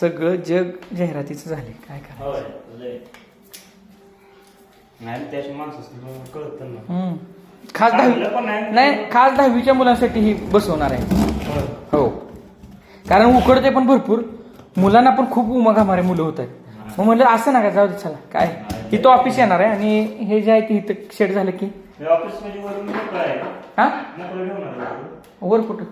सगळं जग जाहिरातीचं झाले काय हम्म. खास दहावी. नाही खास दहावीच्या मुलांसाठी ही बसवणार आहे. हो. कारण उकडते पण भरपूर. मुलांना पण खूप उमाघामारे मुलं होत आहेत. मग म्हणलं असं नका जाऊ दे चला. काय? इथं ऑफिस येणार आहे आणि हे जे आहे ते इथं सेट झालं की. हे हा. वर कुठं.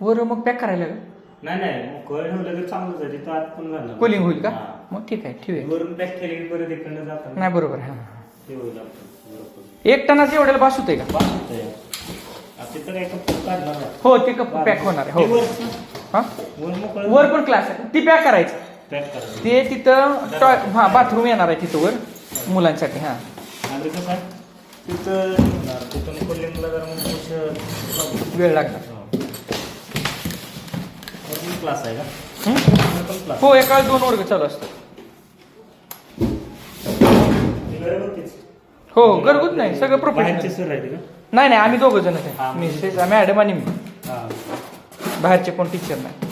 वर मग पॅक करायला का नाही नाही मोकळं ठेवलं तर आहे तिथं आत पण घालणार कूलिंग होईल का? हा. मग ठीक आहे ठेवूया वरून पॅक केले की परत इकडनं जातात. नाही बरोबर आहे, हा. ते होईल आपलं बरोबर. एक टनाचं एवढ्याला बास होते का? बास होतंय. आता तिथं काय कप काढणार आहे. हो ते कप पॅक होणार आहे ते हो वरचं. हा? वर मोकळं वर पण क्लास आहे. ती पॅक करायचं. पॅक करायचं. ते तिथं टॉय हा बाथरूम येणार आहे तिथं वर मुलांसाठी हा. आणि कसं आहे? तिथं ठेवणार. तिथून कोल्हिंगला जरा मग वेळ लागणार. क्लास आहे का? हं? एका दोन वर्ग चालू असतात. हो घरगुत नाही सगळं प्रोफेशनल नाही नाही आम्ही दोघं. आहे. मिसेस मॅडम आणि मी. बाहेरचे कोण टीचर नाही.